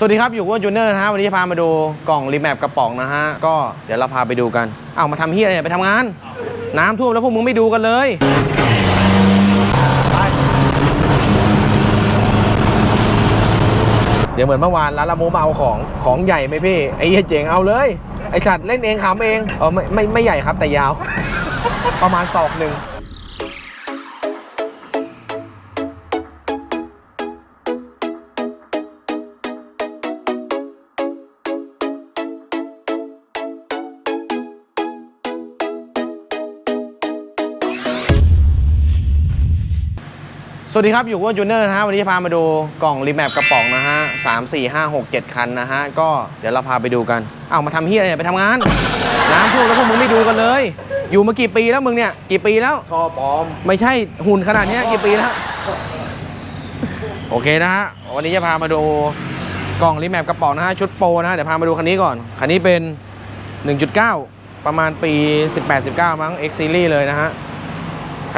สวัสดีครับ อยู่กับจูเนอร์นะฮะวันนี้จะพามาดูกล่องรีแมปกระป๋องนะฮะ ก็เดี๋ยวเราพาไปดูกัน เอามาทำเฮียอะไรเนี่ยไปทำงาน น้ำท่วมแล้วพวกมึงไม่ดูกันเลย เดี๋ยวเหมือนเมื่อวานร้านละโมมาเอาของของใหญ่ไหมพี่ ไอ้เหี้ยเจ๋งเอาเลย ไอ้สัตว์เล่นเองขำเองเออไม่ไม่ไม่ใหญ่ครับแต่ยาว ประมาณศอกหนึ่ง สวัสดีครับ อยู่กับจูเนอร์นะฮะวันนี้จะพามาดูกล่องรีแมปกระป๋องนะฮะสามสี่ห้าหกเจ็ดคันนะฮะ ก็เดี๋ยวเราพาไปดูกัน เอามาทำเฮียอะไรเนี่ยไปทำงาน น้ำท่วมแล้วพวกมึงไม่ดูกันเลย อยู่มากี่ปีแล้วมึงเนี่ย กี่ปีแล้ว ท่อปลอม ไม่ใช่หุ่นขนาดเนี้ยกี่ปีแล้ว โอเคนะฮะ วันนี้จะพามาดูกล่องรีแมปกระป๋องนะฮะ ชุดโปรนะฮะ เดี๋ยวพามาดูคันนี้ก่อน คันนี้เป็น 1.9 ประมาณปี 18-19 มั้ง X Series เลยนะฮะ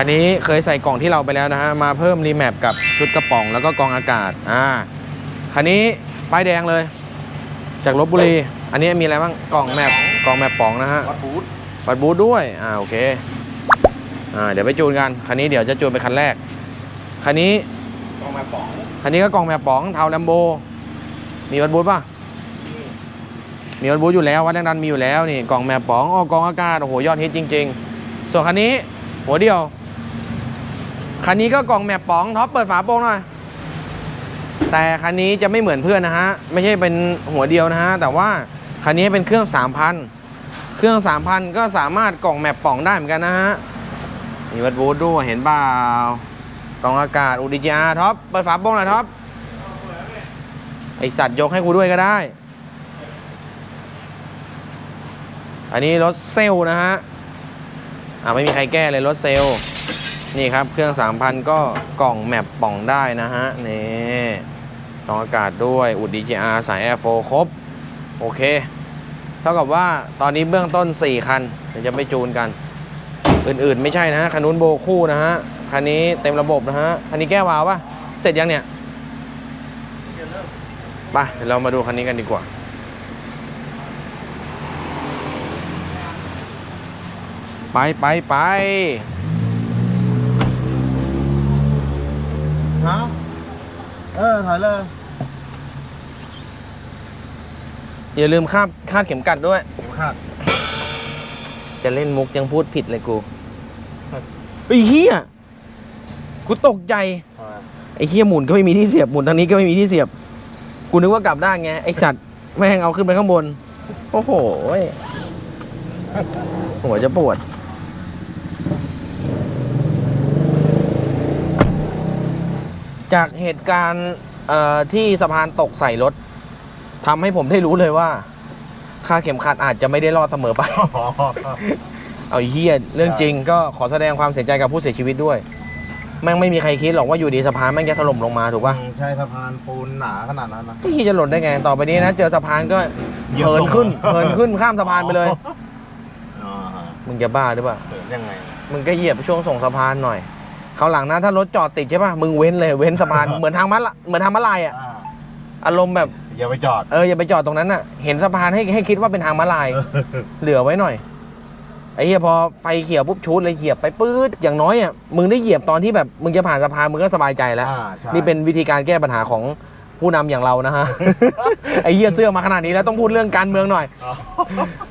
คันนี้เคยใส่กล่องที่เราไปแล้วนะฮะ มาเพิ่มรีแมปกับชุดกระป๋องแล้วก็กรองอากาศ อ่า คันนี้ป้ายแดงเลย จากลบบุรี อันนี้มีอะไรบ้าง กล่องแมปกล่องแมปป๋องนะฮะวัดบูธปัดบูทด้วย อ่า โอเค อ่า เดี๋ยวไปจูนกัน คันนี้เดี๋ยวจะจูนไปคันแรก คันนี้กองมาป๋อง คันนี้ก็กล่องแมปป๋อง เทาแลมโบ มีวัดบูทป่ะมีวัดบูทอยู่แล้ววัดแรงดันมีอยู่แล้วนี่กล่องแมปป๋องอ๋อกล่องอากาศโอ้โหยอดฮิตจริง ๆ ส่วนคันนี้หัวเดียว คันนี้ก็กล่องแมปป๋องท็อปเปิดฝาโปร่งหน่อยแต่คันนี้จะไม่เหมือนเพื่อนนะฮะ ไม่ใช่เป็นหัวเดียวนะฮะ แต่ว่าคันนี้เป็นเครื่อง 3,000 เครื่อง 3,000 ก็สามารถกล่องแมปป่องได้เหมือนกันนะฮะ มีวัดบูธด้วยเห็นเปล่ากล่องอากาศ UDJR ท็อปเปิดฝาโปร่งหน่อยท็อปไอสัตว์ยกให้กูด้วยก็ได้ อันนี้รถเซลนะฮะ อ่าไม่มีใครแก้เลยรถเซล นี่ครับเครื่อง 3,000 ก็กล่องแมปป่องได้นะฮะนี่กล่องอากาศด้วยอุด DJR สาย Air 4ครบ โอเค เท่ากับว่าตอนนี้เบื้องต้น 4 คันเดี๋ยวจะไปจูนกัน อื่นๆ ไม่ใช่นะฮะคันนู้นโบคู่นะฮะ คันนี้เต็มระบบนะฮะ คันนี้แก้วาวปะเสร็จยังเนี่ยไปเดี๋ยวเรามาดูคันนี้กันดีกว่าไปไปไป เออถ่ายเลยอย่าลืมคาดคาดเข็มกัดด้วย เข็มขัดจะเล่นมุกยังพูดผิดเลยกูไอ้ยเฮียกูตกใจไอ้เฮียหมุนก็ไม่มีที่เสียบหมุนทางนี้ก็ไม่มีที่เสียบ กูนึกว่ากลับด้านไงไอ้สัตว์แม่งเอาขึ้นไปข้างบน โอ้โหยหัวจะปวด จากเหตุการณ์เอ่อที่สะพานตกใส่รถทำให้ผมได้รู้เลยว่า ค่าดเข็มขัดอาจจะไม่ได้รอดเสมอไป เอาไอ้เฮียเรื่องจริงก็ขอแสดงความเสียใจกับผู้เสียชีวิตด้วย แม่งไม่มีใครคิดหรอกว่าอยู่ดีสะพานแม่งจะถล่มลงมาถูกป่ะใช่สะพานปูนหนาขนาดนั้นนะไอ้เฮียจะหล่นได้ไงต่อไปนี้นะเจอสะพานก็เหยียบเหินขึ้นลงมาเหินขึ้นข้ามสะพานไปเลยอ๋อมึงจะบ้าหรือเปล่าเหินยังไงมึงก็เหยียบช่วงส่งสะพานหน่อย เขาวหลังนะถ้ารถจอดติดใช่ป่ะมึงเว้นเลยเว้นสะพานเหมือนทางมัดละเหมือนทางม้าลายอะอ่าอารมณ์แบบอย่าไปจอด เอออย่าไปจอดตรงนั้นน่ะ เห็นสะพานให้ให้คิดว่าเป็นทางม้าลาย เหลือไว้หน่อยไอ้เหี้ยพอไฟเขียวปุ๊บชูดเลยเหยียบไปปื๊ดอย่างน้อยอะมึงได้เหยียบตอนที่แบบมึงจะผ่านสะพานมึงก็สบายใจแล้ว อ่าใช่นี่เป็นวิธีการแก้ปัญหาของผู้นำอย่างเรานะฮะ ไอ้เหี้ยเสื้อมาขนาดนี้แล้วต้องพูดเรื่องการเมืองหน่อย อ๋อ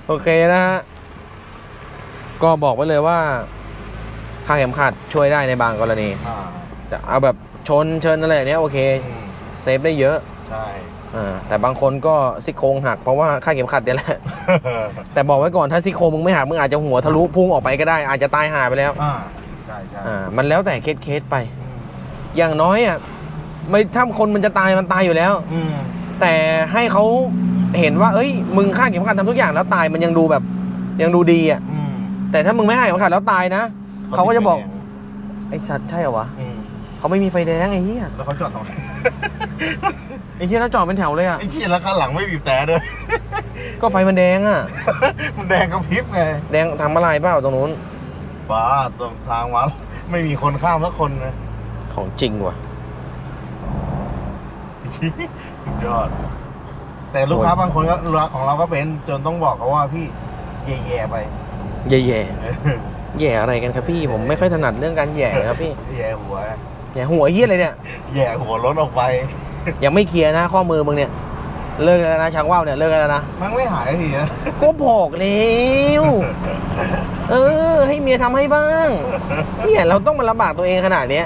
โอเคนะฮะ ก็บอกไว้เลยว่าค่าเข็มขัดช่วยได้ในบางกรณี อ่าแต่เอาแบบชนเชิญอะไรอย่างเนี้ยโอเคอืมเซฟได้เยอะใช่ อ่าแต่บางคนก็ซี่โครงหักเพราะว่าค่าเข็มขัดเนี่ยแหละ แต่บอกไว้ก่อนถ้าซี่โครงมึงไม่หักมึงอาจจะหัวทะลุพุ่งออกไปก็ได้อาจจะตายหายไปแล้วอ่าใช่ใช่อ่ามันแล้วแต่เคสเคสไปอืมอย่างน้อยอะไม่ถ้าคนมันจะตายมันตายอยู่แล้ว อืมแต่ให้เขาเห็นว่า เอ้ย มึงคาดเข็มขัดทำทุกอย่างแล้วตายมันยังดูแบบ ยังดูดีอะ อืมแต่ถ้ามึงไม่คาดเข็มขัดแล้วตายนะ เขาก็จะบอก ไอ้สัตว์ใช่เหรอวะอืมเขาไม่มีไฟแดงไอ้เหี้ยแล้วเขาจอดทำไมไอ้เหี้ยแล้วจอดเป็นแถวเลยอะไอ้เหี้ยแล้วข้างหลังไม่บีบแต่ด้วย ก็ไฟมันแดงอะ มันแดงกระพริบไงแดงทางมาลายเปล่าตรงนู้นบ้าตรงทางวัดไม่มีคนข้ามสักคนนะของจริงว่ะ สุดยอด แต่ลูกค้าบางคนก็รักของเราก็เป็น จนต้องบอกเขาว่าพี่แย่ๆไป แย่แย่ แย่อะไรกันครับพี่ผมไม่ค่อยถนัดเรื่องการแย่นะครับพี่แย่หัวแย่หัวเฮี้ยเลยเนี่ยแย่หัวรถออกไป ยังไม่เคลียร์นะข้อมือมึงเนี่ยเลิกแล้วนะช่างว่าวเนี่ยเลิกแล้วนะมันไม่หายทีนะก็บอกแล้วเออ ให้เมียทำให้บ้างเนี่ยเราต้องมาลำบากตัวเองขนาดเนี้ย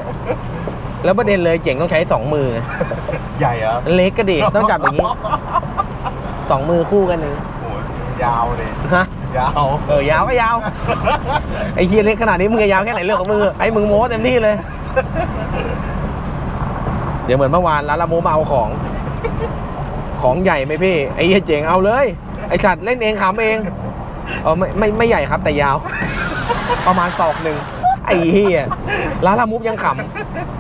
แล้วประเด็นเลยเจ๋งต้องใช้สองมือ ใหญ่เหรอเล็กก็ดีต้องจับอย่างนี้สองมือคู่กันหนึ่งโอ้ยยาวเลยฮะ ยาว เออยาวก็ยาว ไอ้เฮียเล็กขนาดนี้มึงจะยาวแค่ไหนเรื่องของมึงไอ้มึงโม้เต็มที่เลย เดี๋ยวเหมือนเมื่อวานร้านละโมมาเอาของ ของใหญ่ไหมพี่ ไอ้เฮียเจ๋งเอาเลย ไอ้สัตว์เล่นเองขำเองเออไม่ไม่ไม่ใหญ่ครับแต่ยาว ประมาณศอกหนึ่งไอ้เฮียร้านละมุบยังข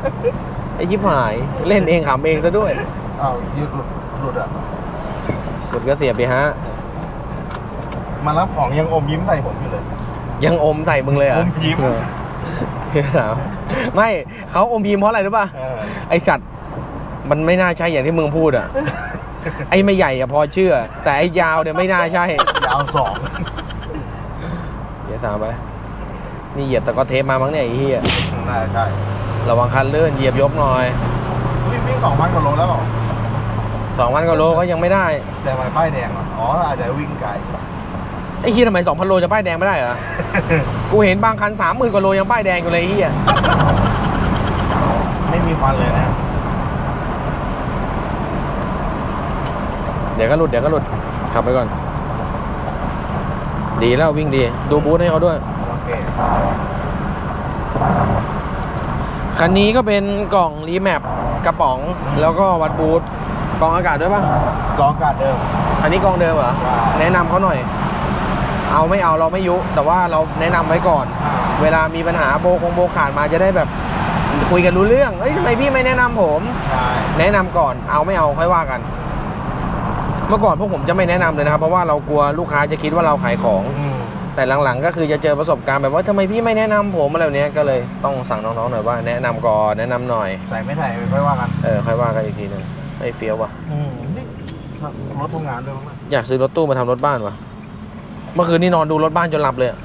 ำไอ้ชิบหายเล่นเองขำเองซะด้วยอ้าวยืดหลุดหลุดอะสุดก็เสียบดิฮะ มารับของยังอมยิ้มใส่ผมอยู่เลย ยังอมใส่มึงเลยเหรอะอมยิ้มไม่เขาอมยิ้มเพราะอะไรรู้ป่ะ เออไอสัตว์มันไม่น่าใช่อย่างที่มึงพูดอะ ไอ้ไม่ใหญ่อะพอเชื่อ แต่ไอ้ยาวเนี่ยไม่น่าใช่ยาวสองเดี๋ยวตามไป นี่เหยียบสกอตเทปมามั้งเนี่ยไอ้เหี้ยน่าใช่ระวังคันเลื่อนเหยียบยกหน่อยวิ่งวิ่งสองพันกว่าโลแล้วเหรอสองพันกว่าโลก็ยังไม่ได้แต่ทำไมป้ายแดงอะอ๋ออาจจะวิ่งไกล ไอ้เหี้ยทำไมสองพันโลจะป้ายแดงไม่ได้เหรอ กูเห็นบางคันสามหมื่นกว่าโลยังป้ายแดงอยู่เลยไอ้เหี้ยไม่มีควันเลยนะเดี๋ยวก็หลุดเดี๋ยวก็หลุดขับไปก่อน ดีแล้ววิ่งดี ดูบูธให้เขาด้วย โอเคคันนี้ก็เป็นกล่องรีแมปกระป๋องแล้วก็วัดบูธกล่องอากาศด้วยปะกองอากาศเดิมอันนี้กล่องเดิมเหรอใช่แนะนำเขาหน่อย เอาไม่เอาเราไม่ยุ แต่ว่าเราแนะนำไว้ก่อนอ่าเวลามีปัญหาโบคงโบขาดมาจะได้แบบคุยกันรู้เรื่อง เอ้ยทำไมพี่ไม่แนะนำผม ใช่แนะนำก่อน เอาไม่เอาค่อยว่ากัน เมื่อก่อนพวกผมจะไม่แนะนำเลยนะครับ เพราะว่าเรากลัวลูกค้าจะคิดว่าเราขายของ อืมแต่หลังๆ ก็คือจะเจอประสบการณ์แบบว่าทำไมพี่ไม่แนะนำผมอะไรแบบเนี้ยก็เลยต้องสั่งน้องๆหน่อยว่าแนะนำก่อนแนะนำหน่อย ใส่ไม่ใส่ไม่ค่อยว่ากันเออค่อยว่ากันอีกทีหนึงไอ้เฟี้ยวว่ะ อืมนี่รถทำงานด้วยมั้งนะอยากซื้อรถตู้มาทำรถบ้านวะ เมื่อคืนนี่นอนดูรถบ้านจนหลับเลยอะ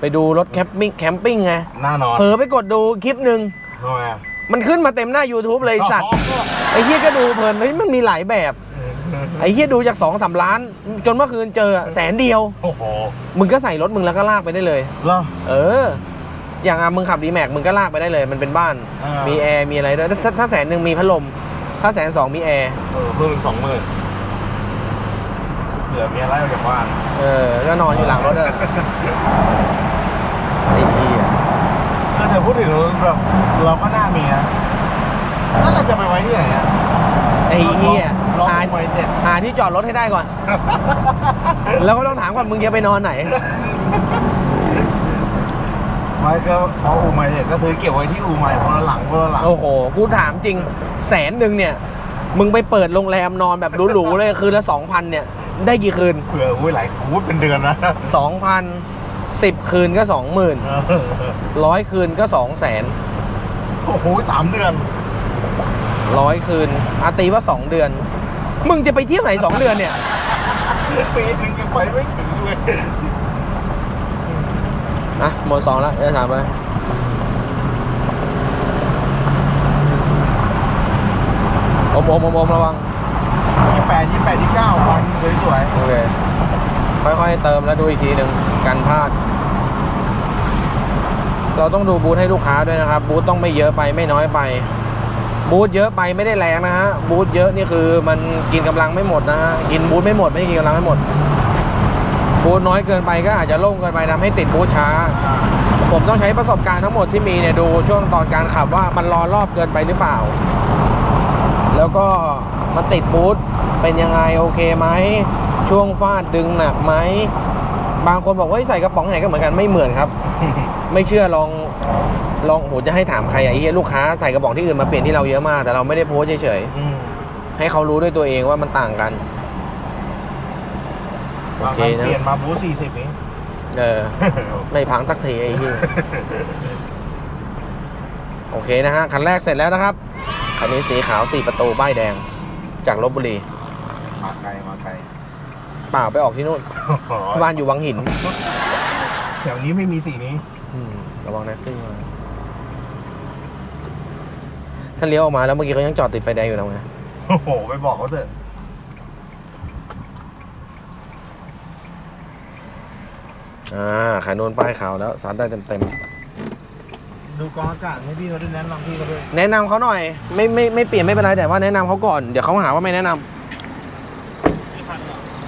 ไปดูรถแคมปิ้งแคมปิ้งไงหน้านอนเผลอไปกดดูคลิปหนึ่งทำไมอะมันขึ้นมาเต็มหน้า YouTube เลยไอ้สัตว์ ไอ้เฮียก็ดูเพลินเฮ้ยมันมีหลายแบบ ไอ้เฮียดูจากสองสามล้าน จนเมื่อคืนเจออะแสนเดียว โอ้โหมึงก็ใส่รถมึงแล้วก็ลากไปได้เลยเหรอเออ อย่างอะมึงขับดีแม็กมึงก็ลากไปได้เลย มันเป็นบ้าน อ่ามี มีแอร์ มีอะไรด้วยถ้าถ้าถ้าแสนหนึ่งมีพัดลม ถ้าแสนสองมีแอร์ เออเพิ่มเป็นสองหมื่น เหลือเมียไล่ออกจากบ้านเออ ก็นอนอยู่หลังรถอะไอ้เหี้ยเออแต่พูดถึงแบบเราก็น่ามีนะแล้วเราจะไปไว้ที่ไหนอะไอ้เหี้ยลองหาไว้เสร็จหาที่จอดรถให้ได้ก่อน แล้วก็ต้องถามก่อนมึงจะไปนอนไหนไม่ก็เอาอูใหม่เสร็จก็ซื้อเก็บไว้ที่อูใหม่คนละหลังคนละหลังโอ้โห กูถามจริงแสนหนึ่งเนี่ย มึงไปเปิดโรงแรมนอนแบบหรูๆเลยคืนละสองพันเนี่ย ได้กี่คืนเผื่ออุ้ยหลายอุ้ยเป็นเดือนนะสองพันสิบคืนก็สองหมื่นเออร้อยคืนก็สองแสนโอ้โหสามเดือนร้อยคืนอาตีว่าสองเดือน มึงจะไปเที่ยวไหนสองเดือนเนี่ยปีหนึงยังไปไม่ถึงเลยอะหมดสองแล้วเดี๋ยวถามไปอมอมอมอมระวัง ยี่แปดยี่แปดยี่เก้าวันสวยโอเคค่อยๆเติมแล้วดูอีกทีหนึ่งกันพลาด เราต้องดูบูธให้ลูกค้าด้วยนะครับ บูธต้องไม่เยอะไปไม่น้อยไป บูธเยอะไปไม่ได้แรงนะฮะบูธเยอะนี่คือมันกินกำลังไม่หมดนะฮะกินบูธไม่หมดไม่ได้กินกำลังไม่หมด บูธน้อยเกินไปก็อาจจะโล่งเกินไปทำให้ติดบูธช้าๆอ่าผมต้องใช้ประสบการณ์ทั้งหมดที่มีเนี่ยดูช่วงตอนการขับว่ามันรอรอบเกินไปหรือเปล่า แล้วก็มันติดบูธ เป็นยังไงโอเคไหมช่วงฟาดดึงหนักไหมบางคนบอกว่าเฮ้ยใส่กระป๋องไหนก็เหมือนกันไม่เหมือนครับ ไม่เชื่อลองลองโหจะให้ถามใครอะไอ้เหี้ยลูกค้าใส่กระป๋องที่อื่นมาเปลี่ยนที่เราเยอะมาก แต่เราไม่ได้โพสต์เฉยอืมๆให้เขารู้ด้วยตัวเองว่ามันต่างกันโอบางเคคันนะเปลี่ยนมาบูสี่สิบนี้เออไม่พังตักทีไอ้เหี้ยโอเคนะฮะคันแรกเสร็จแล้วนะครับคันนี้สีขาว4ประตูป้ายแดงจากลบบุรี มาไกลมาไกลเปล่าไปออกที่นู่นบ้านอยู่วังหินแถวนี้ไม่มีสีนี้อืมระวังแท็กซี่มาถ้าเลี้ยวออกมาแล้วเมื่อกี้เขายังจอดติดไฟแดงอยู่นะไงโอ้โห ไปบอกเขาเถอะอ่าขายนวนป้ายขาวแล้วสารได้เต็มดูกองอากาศให้พี่เขาด้วยแนะนำพี่เขาด้วยๆแนะนำเขาหน่อย ไม่ไม่ไม่เปลี่ยนไม่เป็นไรแต่ว่าแนะนำเขาก่อน เดี๋ยวเขาหาว่าไม่แนะนำ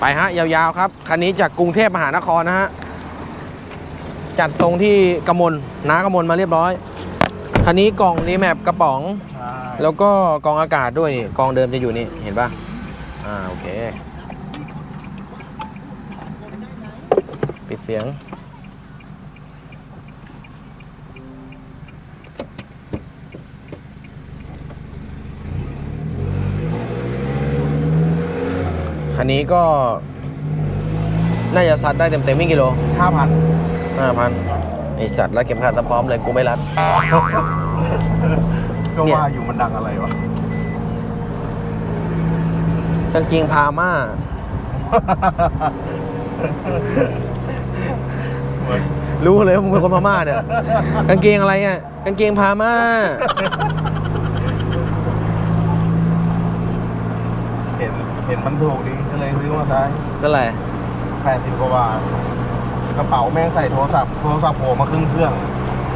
ไปฮะยาวๆครับ คันนี้จากกรุงเทพมหานครนะฮะ จัดทรงที่กมลน้ากมลมาเรียบร้อย คันนี้กล่องรีแมปกระป๋องใช่แล้วก็กองอากาศด้วยนี่กองเดิมจะอยู่นี่เห็นปะอ่าโอเค ปิดเสียง คันนี้ก็ น่าจะซัดได้เต็มเต็มๆวิ่งกิโลห้าพันห้าพันไอสัตว์แล้วเข็มขัดตะพร้อมเลยกูไม่รัด ก็เนี่ยว่าอยู่มันดังอะไรวะกางเกงพาม่าเหมือนรู้เลยว่ามึงเป็นคนพม่าเนี่ยกางเกงอะไรอะกางเกงพาม่าเห็นเห็นมันถูกดีก็ เลยซื้อมาใช้ก็อะไรแปดสิบกว่าบาทกระเป๋าแม่งใส่โทรศัพท์โทรศัพท์โผล่มาครึ่งเครื่อง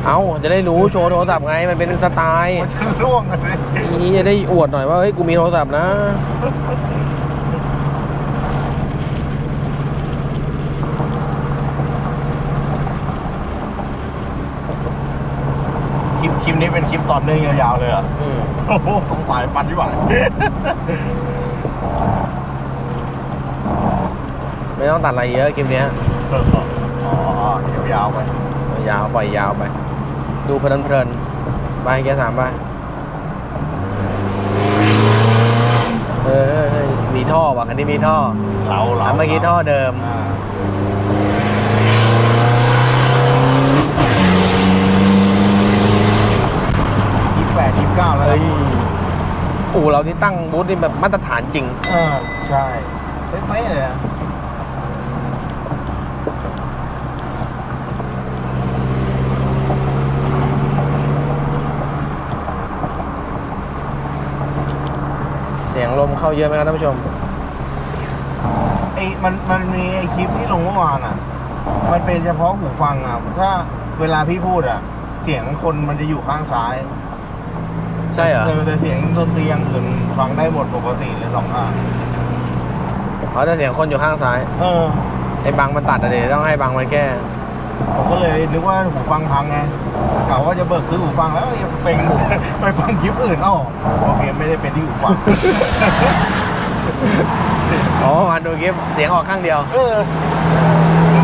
เอ้าจะได้รู้โชว์โทรศัพท์ไงมันเป็นสไตล์มันจะร่วงกันเลยนี่จะได้อวดหน่อยว่าเฮ้ยกูมีโทรศัพท์นะคลิปคลิปนี้เป็นคลิปตอนเนื่องยาวๆเลยเหรอะอืม โอ้โหสงสัยปันที่หวา ไม่ต้องตัดอะไรเยอะคลิปเนี้ยอ๋อยาวๆไปเอายาวปล่อยยาวไป ดูเพลินเพลินๆไปแกสามไปเออเออเออมีท่อว่ะคันนี้มีท่อเหลาเหลาอะเมื่อกี้ท่อเดิม อ่ายี่สิบแปดยี่สิบเก้าแล้วเฮ้นะยอู่เรานี่ตั้งบูธนี่แบบมาตรฐานจริงเออใช่เป๊ะๆเลยนะ ยงลมเข้าเยอะไหมครับท่านผู้ชม ไอ้มันมันมีไอ้คลิปที่ลงเมื่อวานอะ มันเป็นเฉพาะหูฟังอะถ้าเวลาพี่พูดอะ เสียงคนมันจะอยู่ข้างซ้ายใช่เหรอเออแต่เสียงดนตรีอย่างอื่นฟังได้หมดปกติเลยสองข้างอ๋อแต่เสียงคนอยู่ข้างซ้ายเออไอ้บังมันตัดอะเดี๋ยวต้องให้บังมันแก้ ผมก็เลยนึกว่าหูฟังพังไง กะว่าจะเบิกซื้อหูฟังแล้วยังเป็นไปฟังคลิปอื่นอ้อโอเคไม่ได้เป็นที่หูฟังอ๋อมาดูคลิปเสียงออกข้างเดียว เออ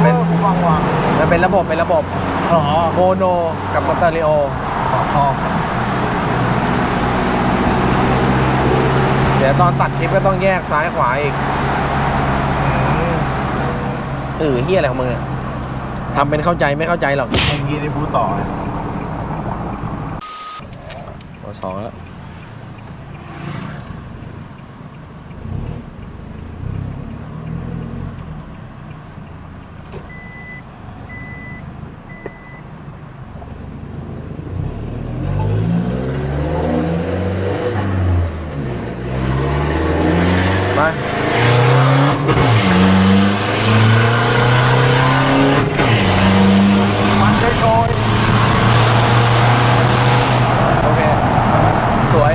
เป็นหูฟังว่ะมันเป็นระบบเป็นระบบอ๋อโมโนกับสเตอริโออ๋อเดี๋ยวตอนตัดคลิปก็ต้องแยกซ้ายขวาอีกเออเฮียอะไรของมึงเนี่ยทำเป็นเข้าใจไม่เข้าใจหรอกเมื่อกี้ได้พูดต่อเลย ตัว สองแล้ว ไป มันได้โชย โอเค สวย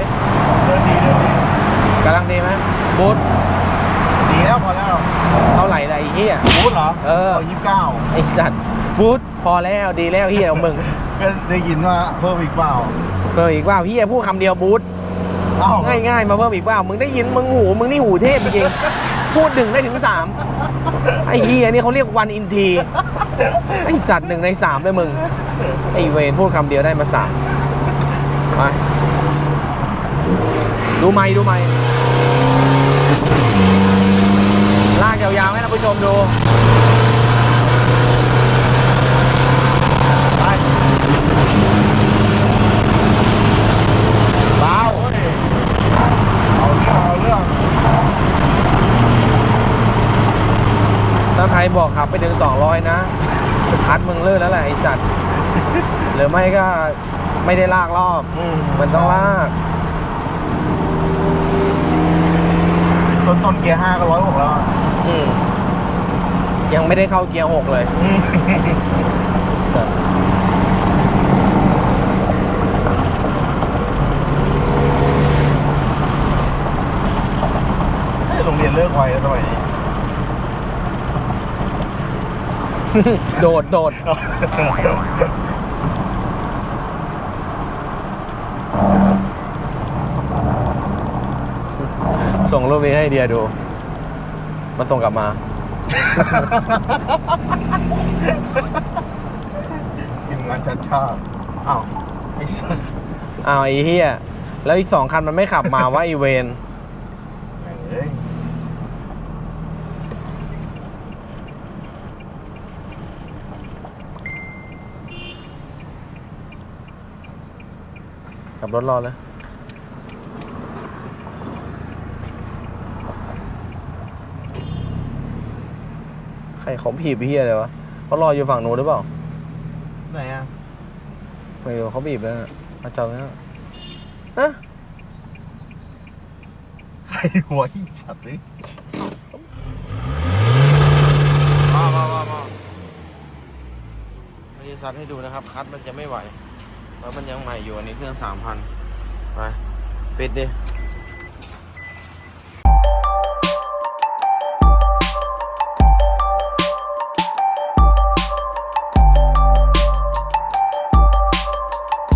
เดินดีเดินดี กำลังดีไหมบูท ดีแล้วพอแล้ว เท่าไหร่ละไอ้เฮีย พูด เหรอเออยี่สิบเก้าไอ้สัตว์บูทพอแล้วดีแล้วเฮียของมึงก็ได้ยินว่าเพิ่มอีกเปล่าเพิ่มอีกว่าเฮียพูดคำเดียวบูทเอ้าง่ายๆมาเพิ่มอีกว่ามึงได้ยินมึงหูมึงนี่หูเทพจริงๆพูดหนึ่งได้ถึงสามไอ้เฮียนี่เขาเรียกวันอินทีไอ้สัตว์หนึ่งในสามเลยมึงไอ้เวนพูดคำเดียวได้มาสามไปดูไม่ดูไม่ลากยาวๆให้ท่านผู้ชมดูไปเบาเอาเรื่องเอาเรื่องใครบอกขับไปถึง 200 นะพัดมึงเลิกแล้วแหละไอสัตว์ หรือไม่ก็ไม่ได้ลากรอบ อืมันต้องลาก ต้นต้นเกียร์ห้าก็ร้อยหกแล้วอะ อืมยังไม่ได้เข้าเกียร์หกเลยอืมสัตว์เฮ้ยโรงเรียนเลิกไวแล้วสมัยนี้ โดดโดดส่งรูปนี้ให้เดียดู มันส่งกลับมาทีมงานชัดชาติอ้าวไม่ใช่อ้าวไอ้เฮียแล้วอีกสองคันมันไม่ขับมาว่าอีเวนแม่งเอ้ยกลับรถรอเลย รเขาบีบเฮียเลยวะเขารออยู่ฝั่งนู้นหรือเปล่าไหนอะไม่รู้เขาบีบแล้วนะมาจอดแล้วฮะใครหัวอีสัตว์เลยมามามามาไม่ได้ซัดให้ดูนะครับ คัดมันจะไม่ไหว แล้วมันยังใหม่อยู่อันนี้เครื่องสามพันไป ปิดดิ